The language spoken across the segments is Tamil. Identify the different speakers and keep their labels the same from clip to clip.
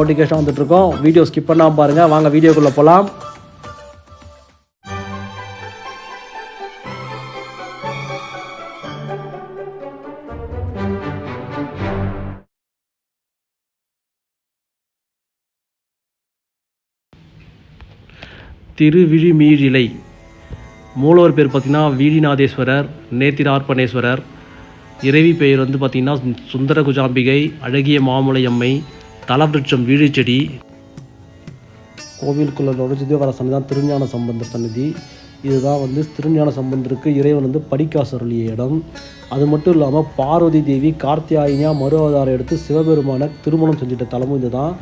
Speaker 1: நோட்டிஃபிகேஷன் வந்துட்டுருக்கோம். வீடியோ ஸ்கிப் பண்ணாமல் பாருங்கள் வாங்க வீடியோக்குள்ளே போகலாம் திருவிழிமீழிலை மூலவர் பேர் பார்த்தீங்கன்னா வீழிநாதேஸ்வரர் நேத்திரார்ப்பணேஸ்வரர் இறைவி பெயர் வந்து பார்த்திங்கன்னா சுந்தர குஜாம்பிகை அழகிய மாமுலை அம்மை தலவிருட்சம் வீழிச்செடி கோவிலுக்குள்ள நுழைஞ்சதே வர சன்னதி தான் திருஞான சம்பந்தர் சன்னதி இதுதான் வந்து திருஞான சம்பந்தருக்கு இறைவன் வந்து படிக்காசருளிய இடம். அது மட்டும் இல்லாமல் பார்வதி தேவி கார்த்தியாயினியா மறு அவதாரம் எடுத்து சிவபெருமான திருமணம் செஞ்சிட்ட தலமும் இதுதான்.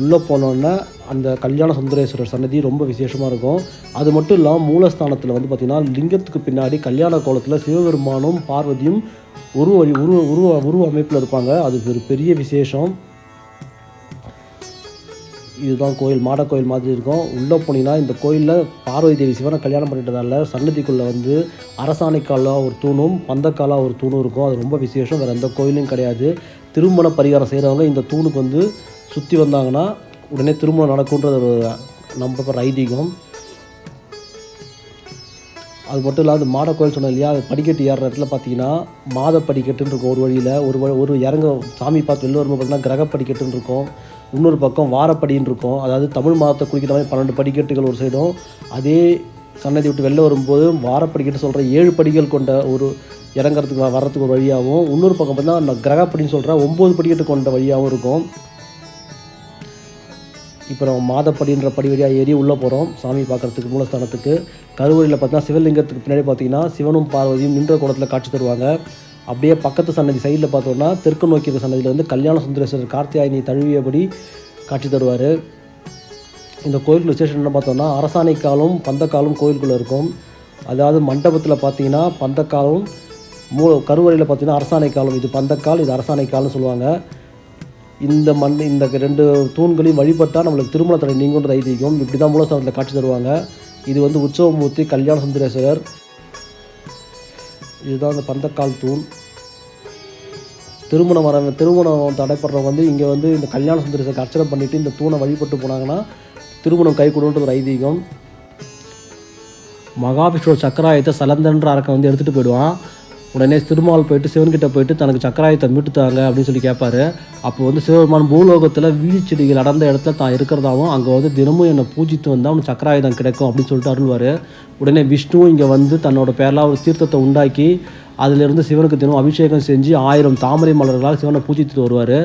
Speaker 1: உள்ளே போனோன்னே அந்த கல்யாண சுந்தரேஸ்வரர் சன்னதி ரொம்ப விசேஷமாக இருக்கும். அது மட்டும் இல்லாமல் மூலஸ்தானத்தில் வந்து பார்த்திங்கன்னா லிங்கத்துக்கு பின்னாடி கல்யாண கோலத்தில் சிவபெருமானும் பார்வதியும் உருவ உருவ உருவ உருவ அமைப்பில் இருப்பாங்க. அது ஒரு பெரிய விசேஷம். இதுதான் கோயில் மாட கோயில் மாதிரி இருக்கும். உள்ளே போனீங்கன்னா இந்த கோயிலில் பார்வதி தேவி சிவனை கல்யாணம் பண்ணிட்டதால சன்னதிக்குள்ளே வந்து அரசாணைக்காலாக ஒரு தூணும் பந்தக்காலாக ஒரு தூணும் இருக்கும். அது ரொம்ப விசேஷம். வேறு எந்த கோயிலும் கிடையாது. திருமண பரிகாரம் செய்கிறவங்க இந்த தூணுக்கு வந்து சுற்றி வந்தாங்கன்னா உடனே திருமணம் நடக்குன்றது ஒரு நம்பப்படுற ஐதீகம். அது மட்டும் இல்லாத மாட கோயில் சொன்னது இல்லையா? அது படிக்கட்டு ஏறுற இடத்துல பார்த்தீங்கன்னா மாத படிக்கட்டுன்னு இருக்கும். ஒரு வழியில் ஒரு வழி ஒரு இறங்க சாமி பார்த்து வெளில வரும்போது பார்த்தீங்கன்னா கிரக படிக்கட்டுன்னு இருக்கும். இன்னொரு பக்கம் வாரப்படின்னு இருக்கும். அதாவது தமிழ் மாதத்தை குறிக்கிற மாதிரி பன்னெண்டு படிக்கட்டுகள் ஒரு சைடும். அதே சன்னதி விட்டு வெளில வரும்போது வாரப்படிக்கட்டு சொல்கிற ஏழு படிகள் கொண்ட ஒரு இறங்குறதுக்கு வர்றதுக்கு ஒரு வழியாகவும் இன்னொரு பக்கம் பார்த்தீங்கன்னா கிரகப்படின்னு சொல்கிற ஒம்பது படிக்கட்டு கொண்ட வழியாகவும் இருக்கும். இப்போ நம்ம மாதப்படின்ற படி வழியாக ஏறி உள்ளே போகிறோம் சாமி பார்க்குறதுக்கு மூலஸ்தானத்துக்கு. கருவறையில் பார்த்தீங்கன்னா சிவலிங்கத்துக்கு பின்னாடி பார்த்தீங்கன்னா சிவனும் பார்வதியும் நின்ற கோலத்தில் காட்சி தருவாங்க. அப்படியே பக்கத்து சன்னதி சைடில் பார்த்தோம்னா தெற்கு நோக்கிய சன்னதியில் வந்து கல்யாண சுந்தரேஸ்வரர் கார்த்தியாயினி தழுவியபடி காட்சி தருவார். இந்த கோயிலுக்கு விசேஷம் என்ன பார்த்தோம்னா அரசாணை பந்தக்காலும் கோயிலுக்குள்ளே இருக்கும். அதாவது மண்டபத்தில் பார்த்தீங்கன்னா பந்தக்காலும் மூ கருவறையில் பார்த்தீங்கன்னா அரசாணை காலம் இது பந்தக்கால் இது அரசாணை சொல்லுவாங்க. இந்த மண் இந்த ரெண்டு தூண்களையும் வழிபட்டால் நம்மளுக்கு திருமண தடை நீங்குன்றது ஐதீகம் இப்படி தான் மூலஸ்தானத்தில் காட்சி தருவாங்க. இது வந்து உற்சவமூர்த்தி கல்யாண சுந்தரேஸ்வரர். இதுதான் அந்த பந்தக்கால் தூண். திருமணம் வர திருமணம் தடைப்படுறவங்க வந்து இங்கே வந்து இந்த கல்யாண சுந்தரேஸ்வரருக்கு அர்ச்சனை பண்ணிவிட்டு இந்த தூணை வழிபட்டு போனாங்கன்னா திருமணம் கை ஒரு ஐதீகம். மகாவிஷ்ணு சக்கராயத்தை சலந்தன்ற அரக்கன் வந்து எடுத்துகிட்டு போயிடுவான். உடனே திருமால் போயிட்டு சிவன்கிட்ட போயிட்டு தனக்கு சக்கராயத்தை மீட்டுத்தாங்க அப்படின்னு சொல்லி கேட்பாரு அப்போ வந்து சிவபெருமான் பூலோகத்தில் வீழ்ச்செடிகள் அடர்ந்த இடத்துல தான் இருக்கிறதாவும் அங்கே வந்து தினமும் என்னை பூஜித்து வந்தால் அவனுக்கு சக்கராயுதம் கிடைக்கும் அப்படின்னு சொல்லிட்டு அருள்வார். உடனே விஷ்ணுவும் இங்கே வந்து தன்னோட பேரில் ஒரு தீர்த்தத்தை உண்டாக்கி அதிலிருந்து சிவனுக்கு தினம் அபிஷேகம் செஞ்சு ஆயிரம் தாமரை மலர்களால் சிவனை பூஜித்துட்டு வருவார்.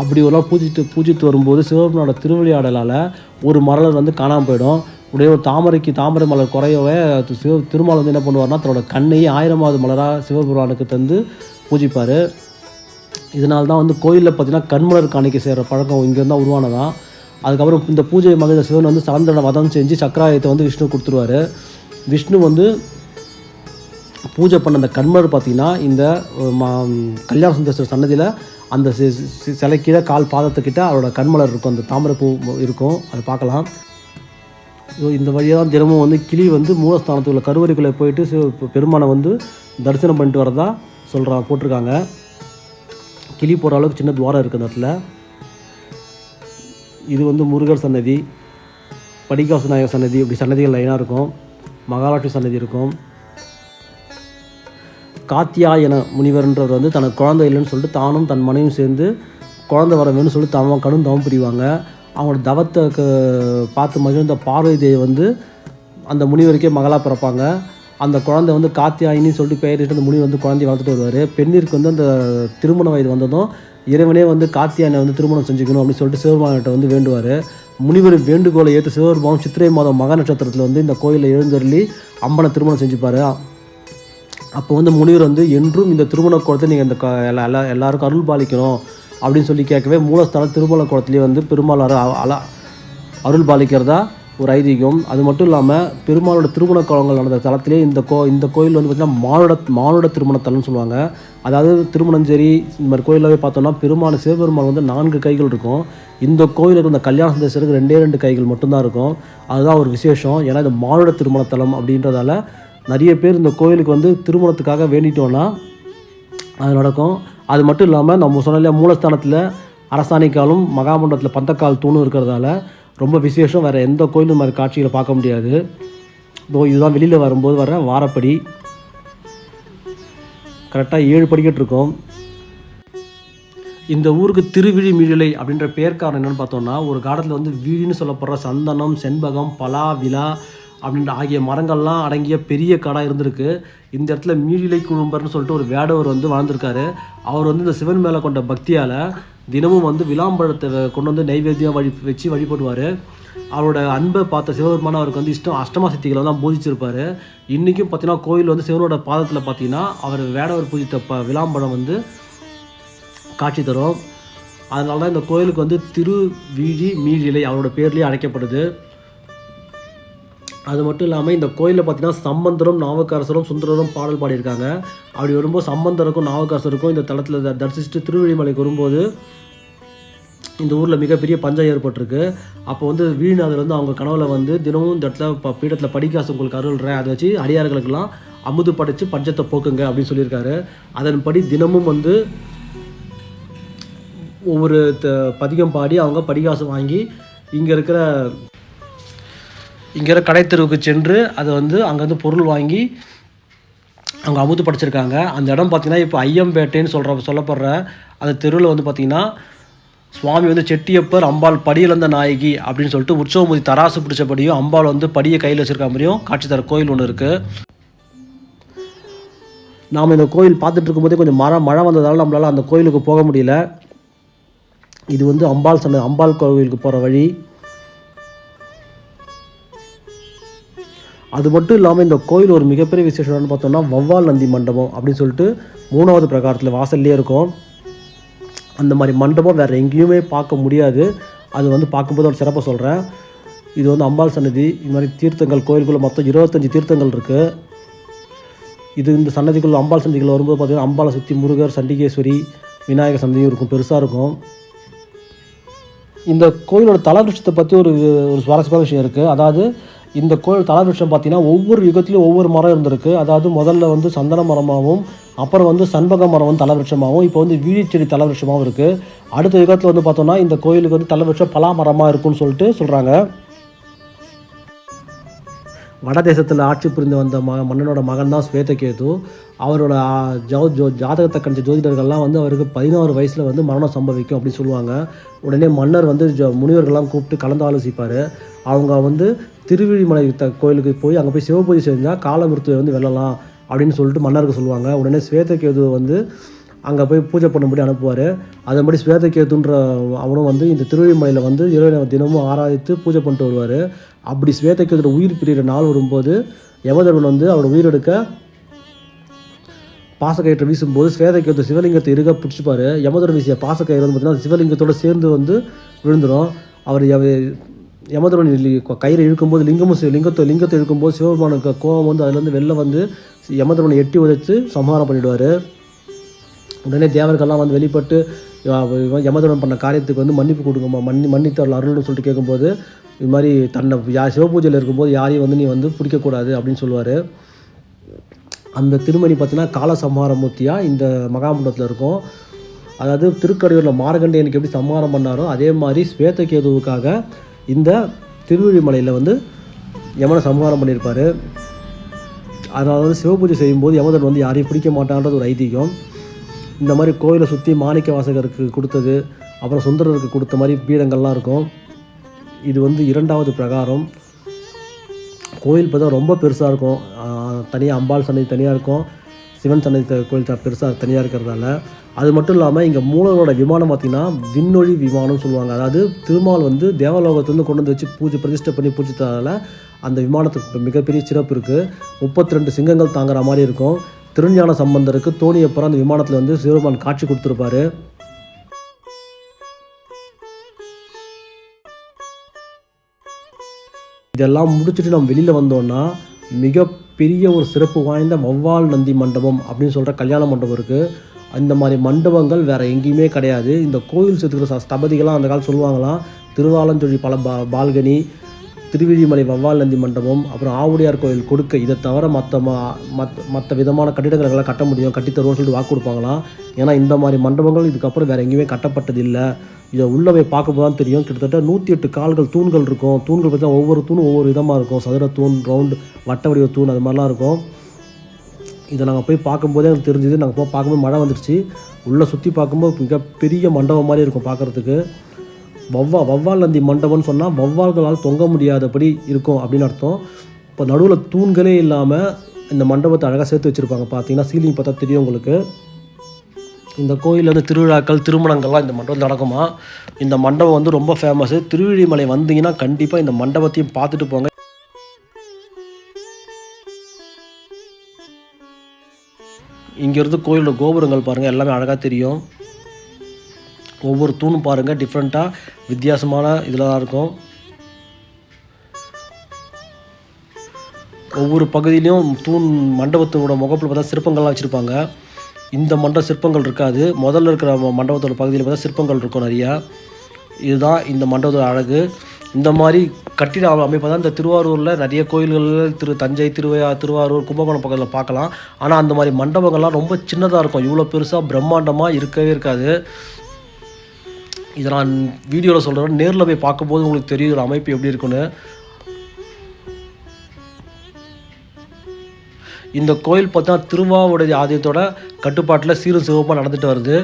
Speaker 1: அப்படி ஒரு நாள் பூஜித்து பூஜித்து வரும்போது சிவபெருமானோட திருவிளையாடலால் ஒரு மலர் வந்து காணாமல் போயிடும். உடைய ஒரு தாமரைக்கு தாமரை மலர் குறையவே சிவ திருமால் வந்து என்ன பண்ணுவார்னா தன்னோட கண்ணையே ஆயிரமாவது மலராக சிவபெருமானுக்கு தந்து பூஜிப்பார். இதனால தான் வந்து கோயிலில் பார்த்தீங்கன்னா கண்மலர் காணிக்கை செய்கிற பழக்கம் இங்கேருந்து தான் உருவானதான் அதுக்கப்புறம் இந்த பூஜை மகிழ சிவன் வந்து சலந்தன வதம் செஞ்சு சக்கராயத்தை வந்து விஷ்ணு கொடுத்துருவாரு. விஷ்ணு வந்து பூஜை பண்ண அந்த கண்மலர் பார்த்தீங்கன்னா இந்த மா கல்யாண சுந்தரேஸ்வரர் சன்னதியில் அந்த சிலை கீழே கால் பாதத்துக்கிட்ட அவரோட கண்மலர் இருக்கும். அந்த தாமரை பூ இருக்கும். அதை பார்க்கலாம். ஸோ இந்த வழியாக தான் தினமும் வந்து கிளி வந்து மூலஸ்தானத்துக்குள்ள கருவறைக்குள்ளே போயிட்டு பெருமானை வந்து தரிசனம் பண்ணிட்டு வரதா சொல்கிறாங்க போட்டிருக்காங்க. கிளி போகிற அளவுக்கு சின்ன துவாரம் இருக்குது அந்த இடத்துல. இது வந்து முருகர் சன்னதி படிக்காசு நாயகர் சன்னதி இப்படி சன்னதிகள் லைனாக இருக்கும். மகாலட்சுமி சன்னதி இருக்கும். காத்தியாயன முனிவர்ன்றவர் வந்து தனக்கு குழந்தை இல்லைன்னு சொல்லிட்டு தானும் தன் மனைவியும் சேர்ந்து குழந்தை வர வேணும்னு சொல்லிட்டு தவம் கடும் தவம் புரிவாங்க. அவங்களோட தவத்தை க- பார்த்து மகிழ்ந்த பார்வதி தேவி வந்து அந்த முனிவருக்கே மகளாக பிறப்பாங்க. அந்த குழந்தை வந்து காத்தியாயின்னு சொல்லிட்டு பெயரிட்டு அந்த முனிவர் வந்து குழந்தைய வளர்த்துட்டு வருவார். பெண்ணிற்கு வந்து அந்த திருமண வயது வந்ததும் இறைவனே வந்து காத்தியானை வந்து திருமணம் செஞ்சுக்கணும் அப்படின்னு சொல்லிட்டு சிவபெருமான்கிட்ட வந்து வேண்டுவார். முனிவர் வேண்டுகோளை ஏற்று சிவபெருமானம் சித்திரை மாதம் மக நட்சத்திரத்தில் வந்து இந்த கோயிலில் எழுந்தருளி அம்மனை திருமணம் செஞ்சுப்பார். அப்போ வந்து முனிவர் வந்து என்றும் இந்த திருமண குளத்தை நீங்கள் இந்த எல்லா எல்லா எல்லாருக்கும் அருள் பாலிக்கணும். அப்படின்னு சொல்லி கேட்கவே மூலஸ்தானம் திருமலை குளத்துலேயே வந்து பெருமாள் அல அருள் பாலிக்கிறதா ஒரு ஐதீகம். அது மட்டும் இல்லாமல் பெருமாளோட திருமண குளங்கள் நடந்த தளத்திலே இந்த கோ இந்த கோயில் வந்து பார்த்திங்கன்னா மானுட மானுட திருமண தலம்னு சொல்லுவாங்க. அதாவது திருமணஞ்சேரி இந்த மாதிரி கோயிலாகவே பார்த்தோம்னா பெருமாள் சிவபெருமாள் வந்து நான்கு கைகள் இருக்கும். இந்த கோயிலுக்கு இந்த கல்யாண சந்தேசருக்கு ரெண்டே ரெண்டு கைகள் மட்டும்தான் இருக்கும். அதுதான் ஒரு விசேஷம். ஏன்னா இது மானுட திருமண தலம் அப்படின்றதால நிறைய பேர் இந்த கோயிலுக்கு வந்து திருமணத்துக்காக வேண்டிட்டோன்னா அது நடக்கும். அது மட்டும் இல்லாமல் நம்ம சொன்னால மூலஸ்தானத்தில் அரசாணிக்காலும் மகாமண்டபத்தில் பந்தக்கால் தூணும் இருக்கிறதால ரொம்ப விசேஷம். வேறு எந்த கோயிலும் மாதிரி காட்சிகளை பார்க்க முடியாது. இதோ இதுதான் வெளியில் வரும்போது வர வாரப்படி. கரெக்டாக ஏழு படிக்கட்டு இருக்கும். இந்த ஊருக்கு திருவிழி மீழிலை அப்படின்ற பேர் காரணம் என்னென்னு பார்த்தோம்னா ஒரு காலத்தில் வந்து வீடுன்னு சொல்லப்படுற சந்தனம் செண்பகம் பலா விழா அப்படின்ற ஆகிய மரங்கள்லாம் அடங்கிய பெரிய காடாக இருந்திருக்கு. இந்த இடத்துல மீழிலை குழும்பர்னு சொல்லிட்டு ஒரு வேடவர் வந்து வாழ்ந்திருக்காரு. அவர் வந்து இந்த சிவன் மேலே கொண்ட பக்தியால் தினமும் வந்து விளாம்பழத்தை கொண்டு வந்து நைவேத்தியம் வழி வச்சு வழிபடுவார். அவரோட அன்பை பார்த்த சிவபெருமான அவருக்கு வந்து இஷ்டம் அஷ்டமா சக்திகளை தான் பூஜிச்சிருப்பார் இன்றைக்கும் பார்த்தீங்கன்னா கோயில் வந்து சிவனோட பாதத்தில் பார்த்தீங்கன்னா அவர் வேடவர் பூஜித்த ப விளாம்பழம் வந்து காட்சி தரும். அதனால தான் இந்த கோயிலுக்கு வந்து திருவீழி மீழிலை அவரோட பேர்லேயே அழைக்கப்படுது. அது மட்டும் இல்லாமல் இந்த கோயிலில் பார்த்தீங்கன்னா சம்பந்தரும் நாவுக்கரசரும் சுந்தரரும் பாடல் பாடியிருக்காங்க. அப்படி வரும்போது சம்பந்தருக்கும் நாவுக்கரசருக்கும் இந்த தளத்தில் தரிசிச்சுட்டு திருவள்ளிமலைக்கு வரும்போது இந்த ஊரில் மிகப்பெரிய பஞ்சம் ஏற்பட்டிருக்கு. அப்போ வந்து வீணாதர் வந்து அவங்க கனவுல வந்து தினமும் இந்த இடத்துல ப பீடத்தில் படிக்காசு உங்களுக்கு அருள்றேன். அதை வச்சு அடியார்களுக்கெல்லாம் அமுது படைச்சு பஞ்சத்தை போக்குங்க அப்படின்னு சொல்லியிருக்காரு. அதன்படி தினமும் வந்து ஒவ்வொரு த- பதிகம் பாடி அவங்க படிகாசம் வாங்கி இங்கே இருக்கிற இங்கே கடைத்தெருவுக்கு சென்று அதை வந்து அங்கேருந்து பொருள் வாங்கி அவங்க அமுது படிச்சிருக்காங்க. அந்த இடம் பார்த்திங்கன்னா இப்போ ஐயம்பேட்டைன்னு சொல்கிற சொல்லப்படுற அந்த தெருவில் வந்து பார்த்திங்கன்னா சுவாமி வந்து செட்டியப்பர் அம்பாள் படியிலந்த நாயகி அப்படின்னு சொல்லிட்டு உற்சவமுதி தராசு பிடிச்சபடியும் அம்பாள் வந்து படியை கையில் வச்சுருக்க மாதிரியும் காட்சி தர கோயில் ஒன்று இருக்குது நாம் இந்த கோயில் பார்த்துட்டு இருக்கும்போதே கொஞ்சம் மழை மழை வந்ததால் நம்மளால் அந்த கோயிலுக்கு போக முடியல. இது வந்து அம்பாள் சன்ன அம்பாள் கோவிலுக்கு போகிற வழி. அது மட்டும் இல்லாமல் இந்த கோயில் ஒரு மிகப்பெரிய விசேஷம் என்னன்னு பார்த்தோம்னா வவ்வால் நந்தி மண்டபம் அப்படின்னு சொல்லிட்டு மூணாவது பிரகாரத்தில் வாசல்லே இருக்கும். அந்த மாதிரி மண்டபம் வேறு எங்கேயுமே பார்க்க முடியாது. அது வந்து பார்க்கும்போது ஒரு சிறப்பாக சொல்கிறேன் இது வந்து அம்பாள் சன்னதி இது மாதிரி தீர்த்தங்கள் கோயிலுக்குள்ளே மொத்தம் இருபத்தஞ்சி தீர்த்தங்கள் இருக்குது இது இந்த சன்னதிக்குள்ள அம்பாள் சந்திகள் வரும்போது பார்த்தீங்கன்னா அம்பாளை சுற்றி முருகர் சண்டிகேஸ்வரி விநாயகர் சன்னதியும் இருக்கும் பெருசாக இருக்கும். இந்த கோயிலோட தலவிருஷத்தை பற்றி ஒரு ஒரு சுவாரஸ்யமான விஷயம் இருக்குது அதாவது இந்த கோயில் தலவிருஷம் பார்த்தீங்கன்னா ஒவ்வொரு யுகத்துலேயும் ஒவ்வொரு மரம் இருந்திருக்கு. அதாவது முதல்ல வந்து சந்தன மரமாகவும் அப்புறம் வந்து சண்பக மரம் வந்து தலவிருஷமாகவும் இப்போ வந்து வீழிச்செடி தலவிருஷமாகவும் இருக்குது அடுத்த யுகத்தில் வந்து பார்த்தோம்னா இந்த கோயிலுக்கு வந்து தலவிருஷம் பலா மரமாக இருக்கும்னு சொல்லிட்டு சொல்கிறாங்க வட தேசத்தில் ஆட்சி புரிந்து வந்த ம மன்னனோட மகன் தான் ஸ்வேதகேது. அவரோட ஜோ ஜோ ஜாதகத்தை கணிச்ச ஜோதிடர்கள்லாம் வந்து அவருக்கு பதினாறு வயசில் வந்து மரணம் சம்பவிக்கும் அப்படின்னு சொல்லுவாங்க. உடனே மன்னர் வந்து ஜோ முனிவர்கள்லாம் கூப்பிட்டு கலந்து ஆலோசிப்பார். அவங்க வந்து திருவிழிமலை த கோயிலுக்கு போய் அங்கே போய் சிவபூஜை செஞ்சால் காலமிருத்துவை வந்து வெல்லலாம் அப்படின்னு சொல்லிட்டு மன்னருக்கு சொல்லுவாங்க. உடனே ஸ்வேதகேது வந்து அங்கே போய் பூஜை பண்ணும்படி அனுப்புவார். அதன்படி ஸ்வேதகேதுன்ற அவனும் வந்து இந்த திருவிழிமலையில் வந்து இரவு தினமும் ஆராதித்து பூஜை பண்ணிட்டு வருவார். அப்படி ஸ்வேதகேதோட உயிர் பிரிகிற நாள் வரும்போது யமதர்மன் வந்து அவரோட உயிரெடுக்க பாசக்கயிற்று வீசும்போது ஸ்வேதகேது சிவலிங்கத்தை இருக பிடிச்சிப்பார். யமதர் வீசிய பாசக்கயிறு வந்து பார்த்தீங்கன்னா சிவலிங்கத்தோடு சேர்ந்து வந்து விழுந்துடும் அவர் யமதரன் கயிறு கயிறை இழுக்கும்போது லிங்கமும் லிங்கத்தை லிங்கத்தை இழுக்கும்போது சிவபெருமானுக்கு கோபம் வந்து அதுலேருந்து வெளில வந்து யமதரனை எட்டி உதைச்சு சம்ஹாரம் பண்ணிவிடுவார் உடனே தேவர்கள்லாம் வந்து வெளிப்பட்டு இவ- பண்ண காரியத்துக்கு வந்து மன்னிப்பு கொடுங்கம்மா மன்னி மன்னித்தரல் அருள்னு சொல்லிட்டு கேட்கும்போது இது மாதிரி தன்னை யா சிவபூஜையில் இருக்கும்போது யாரையும் வந்து நீ வந்து பிடிக்கக்கூடாது அப்படின்னு சொல்லுவார். அந்த திருமணி பார்த்தீங்கன்னா கால சம்ஹாரமூர்த்தியாக இந்த மகாமண்டபத்தில் இருக்கும். அதாவது திருக்கடையூரில் மார்கண்டேயனுக்கு எப்படி சம்ஹாரம் பண்ணாரோ அதே மாதிரி ஸ்வேதகேதுவுக்காக இந்த திருவிழிமலையில் வந்து யமனை சம்ஹாரம் பண்ணியிருப்பார். அதனால் வந்து சிவபூஜை செய்யும்போது யமதன் வந்து யாரையும் பிடிக்க மாட்டான்றது ஒரு ஐதீகம். இந்த மாதிரி கோயிலை சுற்றி மாணிக்க வாசகருக்கு கொடுத்தது அப்புறம் சுந்தரருக்கு கொடுத்த மாதிரி பீடங்கள்லாம் இருக்கும். இது வந்து இரண்டாவது பிரகாரம். கோயில் பார்த்தா ரொம்ப பெருசாக இருக்கும். தனியாக அம்பாள் சன்னதி தனியாக இருக்கும். சிவன் சன்னதி கோயில் பெருசாக தனியாக இருக்கிறதால. அது மட்டும் இல்லாமல் இங்கே மூலவரோட விமானம் பார்த்திங்கன்னா விண்ணொழி விமானம்னு சொல்லுவாங்க. அதாவது திருமால் வந்து தேவலோகத்துலேருந்து கொண்டு வந்து வச்சு பூஜை பிரதிஷ்டை பண்ணி பூஜித்ததால் அந்த விமானத்துக்கு மிகப்பெரிய சிறப்பு இருக்குது முப்பத்தி ரெண்டு சிங்கங்கள் தாங்குற மாதிரி இருக்கும். திருஞான சம்பந்தருக்கு தோணியப்புறம் அந்த விமானத்தில் வந்து சிவபெருமான் காட்சி கொடுத்துருப்பாரு. இதெல்லாம் முடிச்சுட்டு நம்ம வெளியில் வந்தோம்னா மிகப்பெரிய ஒரு சிறப்பு வாய்ந்த வௌவால் நந்தி மண்டபம் அப்படின்னு சொல்கிற கல்யாண மண்டபம் இருக்குது அந்த மாதிரி மண்டபங்கள் வேறு எங்கேயுமே கிடையாது. இந்த கோயில் சேர்த்துக்கிற ஸ்தபதிகள்லாம் அந்த காலம் சொல்லுவாங்களாம் திருவாலஞ்சொழி பல பா பால்கனி திருவிழிமலை வவ்வால் நந்தி மண்டபம் அப்புறம் ஆவுடையார் கோயில் கொடுக்க இதை தவிர மற்ற மற்ற மற்ற விதமான கட்டிடங்களை கட்ட முடியும். கட்டித்தருவோம் சொல்லிட்டு வாக்கு கொடுப்பாங்களாம் ஏன்னா இந்த மாதிரி மண்டபங்கள் இதுக்கப்புறம் வேறு எங்கேயுமே கட்டப்பட்டது இல்லை. இதை உள்ளே போய் பார்க்கும்போது தான் தெரியும். கிட்டத்தட்ட நூற்றி எட்டு கால்கள் தூண்கள் இருக்கும். தூண்கள் பார்த்தா ஒவ்வொரு தூணும் ஒவ்வொரு விதமாக இருக்கும். சதுர தூண் ரவுண்டு வட்ட வடிவ தூண் அது மாதிரிலாம் இருக்கும். இதை நாங்கள் போய் பார்க்கும்போதே எனக்கு தெரிஞ்சுது. நாங்கள் போய் பார்க்கும்போது மழை வந்துடுச்சு உள்ளே சுற்றி பார்க்கும்போது மிகப்பெரிய மண்டபம் மாதிரி இருக்கும் பார்க்குறதுக்கு. வவ்வா வவ்வால் நந்தி மண்டபம்னு சொன்னால் வவ்வால்களால் தொங்க முடியாதபடி இருக்கும் அப்படின்னு அர்த்தம். இப்போ நடுவில் தூண்களே இல்லாமல் இந்த மண்டபத்தை அழகாக சேர்த்து வச்சுருப்பாங்க. பார்த்தீங்கன்னா சீலிங் பார்த்தா தெரியும் உங்களுக்கு. இந்த கோயிலில் வந்து திருவிழாக்கள் திருமணங்கள்லாம் இந்த மண்டபத்தில் நடக்குமா? இந்த மண்டபம் வந்து ரொம்ப ஃபேமஸு திருவிழிமலை வந்தீங்கன்னா கண்டிப்பாக இந்த மண்டபத்தையும் பார்த்துட்டு போங்க. இங்கேருந்து கோயிலோட கோபுரங்கள் பாருங்கள் எல்லாமே அழகாக தெரியும். ஒவ்வொரு தூணும் பாருங்கள் டிஃப்ரெண்ட்டாக வித்தியாசமான இதில் தான் இருக்கும். ஒவ்வொரு பகுதியிலையும் தூண் மண்டபத்தோட முகப்பில் பார்த்தா சிற்பங்கள்லாம் வச்சுருப்பாங்க. இந்த மண்டப சிற்பங்கள் இருக்காது. முதல்ல இருக்கிற மண்டபத்தோட பகுதியில் பார்த்தா சிற்பங்கள் இருக்கும் நிறையா. இதுதான் இந்த மண்டபத்தோட அழகு. இந்த மாதிரி கட்டிட அமைப்பை தான் இந்த திருவாரூரில் நிறைய கோயில்கள் திரு தஞ்சை திருவையா திருவாரூர் கும்பகோணம் பக்கத்தில் பார்க்கலாம். ஆனால் அந்த மாதிரி மண்டபங்கள்லாம் ரொம்ப சின்னதாக இருக்கும். இவ்வளோ பெருசாக பிரம்மாண்டமாக இருக்கவே இருக்காது. இதை நான் வீடியோவில் சொல்கிறேன் நேரில் போய் பார்க்கும்போது உங்களுக்கு தெரியும் ஒரு அமைப்பு எப்படி இருக்குன்னு. இந்த கோயில் பார்த்தா திருவாவுடைய ஆதியத்தோட கட்டுப்பாட்டில் சீரும் சிவப்பாக நடந்துட்டு வருது.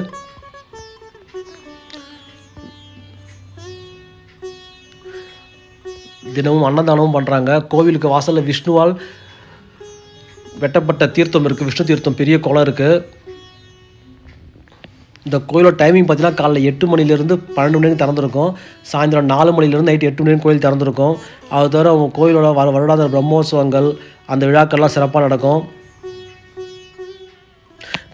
Speaker 1: தினமும் அன்னதானமும் பண்ணுறாங்க கோவிலுக்கு வாசலில் விஷ்ணுவால் வெட்டப்பட்ட தீர்த்தம் இருக்குது விஷ்ணு தீர்த்தம் பெரிய குளம் இருக்குது இந்த கோயிலோட டைமிங் பார்த்தீங்கன்னா காலைல எட்டு மணிலேருந்து பன்னெண்டு மணி திறந்துருக்கும். சாயந்தரம் நாலு மணிலேருந்து நைட் எட்டு மணி கோயில் திறந்துருக்கும். அது தவிர அவங்க கோயிலோட வ வருடாத பிரம்மோத்சவங்கள் அந்த விழாக்கள்லாம் சிறப்பாக நடக்கும்.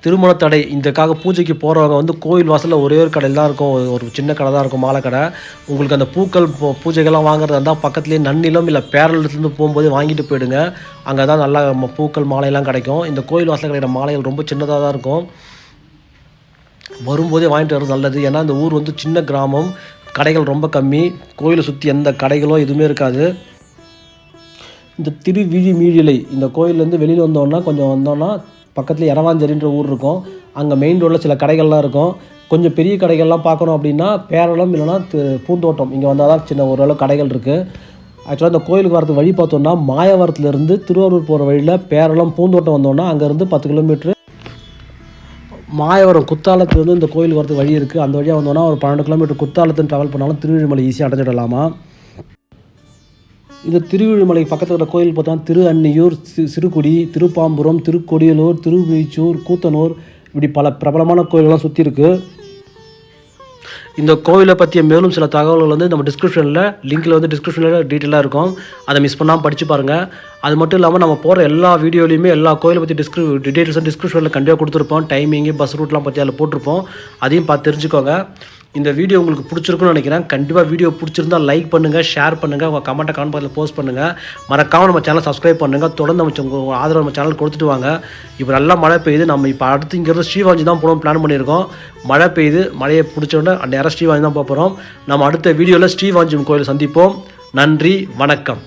Speaker 1: திருமண தடை இதுக்காக பூஜைக்கு போகிறவங்க வந்து கோயில் வாசலில் ஒரே ஒரு கடையில் தான் இருக்கும். ஒரு- சின்ன கடை தான் இருக்கும் மாலை கடை. உங்களுக்கு அந்த பூக்கள் பூ- பூஜைகள்லாம் வாங்குறதா இருந்தால் பக்கத்துலேயே நன்னிலம் இல்லை பேரலத்துலேருந்து போகும்போது வாங்கிட்டு போயிடுங்க. அங்கே தான் நல்லா பூக்கள் மாலையெல்லாம் கிடைக்கும். இந்த கோயில் வாசலில் கிடைக்கிற மாலைகள் ரொம்ப சின்னதாக தான் இருக்கும். வரும்போதே வாங்கிட்டு வர்றது நல்லது. ஏன்னா இந்த ஊர் வந்து சின்ன கிராமம் கடைகள் ரொம்ப கம்மி கோயிலை சுற்றி எந்த கடைகளோ எதுவுமே இருக்காது. இந்த திருவிழி மீழிலை இந்த கோயிலேருந்து வெளியில் வந்தோன்னா கொஞ்சம் வந்தோன்னா பக்கத்தில் எரவாஞ்சேரின்ற ஊர் இருக்கும். அங்கே மெயின் ரோட்டில் சில கடைகள்லாம் இருக்கும். கொஞ்சம் பெரிய கடைகள்லாம் பார்க்கணும் அப்படின்னா பேரளம் இல்லைன்னா பூந்தோட்டம். இங்கே வந்தால் தான் சின்ன ஓரளவு கடைகள் இருக்குது ஆக்சுவலாக இந்த கோயிலுக்கு வரது வழி பார்த்தோன்னா மாயவரத்துலேருந்து திருவாரூர் போகிற வழியில் பேரளம் பூந்தோட்டம் வந்தோன்னா அங்கேருந்து பத்து கிலோமீட்ரு மாயவரம் குத்தாலத்துலேருந்து இந்த கோயில் வரது வழி இருக்குது அந்த வழியாக வந்தோன்னா ஒரு பன்னெண்டு கிலோமீட்டர் குத்தாலத்துன்னு ட்ராவல் பண்ணாலும் திருவிழிமலை ஈஸியாக அடைஞ்சிடலாமா? இந்த திருவிழிமலை பக்கத்தில் இருக்கிற கோயில் பார்த்தா திரு அன்னியூர் சி சிறுகுடி திருப்பாம்புரம் திருக்கொடியலூர் திருவீச்சூர் கூத்தனூர் இப்படி பல பிரபலமான கோயில்கள்லாம் சுற்றி இருக்கு. இந்த கோயிலை பற்றிய மேலும் சில தகவல்கள் வந்து நம்ம டிஸ்கிரிப்ஷனில் லிங்கில் வந்து டிஸ்கிரிப்ஷனில் டீட்டெயிலாக இருக்கும். அதை மிஸ் பண்ணாமல் படித்து பாருங்கள் அது மட்டும் இல்லாமல் நம்ம போகிற எல்லா வீடியோலையுமே எல்லா கோயிலை பற்றி டிஸ்கிரி டீட்டெயில்ஸும் டிஸ்கிரிப்ஷனில் கண்டிப்பாக கொடுத்துருப்போம். டைமிங்கு பஸ் ரூட்லாம் பற்றி அதில் போட்டிருப்போம். அதையும் பார்த்து தெரிஞ்சுக்கோங்க. இந்த வீடியோ உங்களுக்கு பிடிச்சிருக்குன்னு நினைக்கிறேன். கண்டிப்பாக வீடியோ பிடிச்சிருந்தா லைக் பண்ணுங்கள் ஷேர் பண்ணுங்கள் உங்கள் கமெண்ட்டை கமெண்ட் பாக்ஸில் போஸ்ட் பண்ணுங்கள் மறக்காமல் நம்ம சேனல் சப்ஸ்கிரைப் பண்ணுங்கள் தொடர்ந்து நம்ம உங்கள் ஆதரவு நம்ம சேனல் கொடுத்துட்டு வாங்க. இப்போ நல்லா மழை பெய்யுது. நம்ம இப்போ அடுத்து இங்கேருந்து ஸ்ரீவாஞ்சி தான் போகணும் பிளான் பண்ணியிருக்கோம். மழை பெய்யுது. மழையை பிடிச்சோடனே நேராக ஸ்ரீவாஞ்சி தான் போக போகிறோம் நம்ம அடுத்த வீடியோவில் ஸ்ரீவாஞ்சி கோயில் சந்திப்போம். நன்றி வணக்கம்.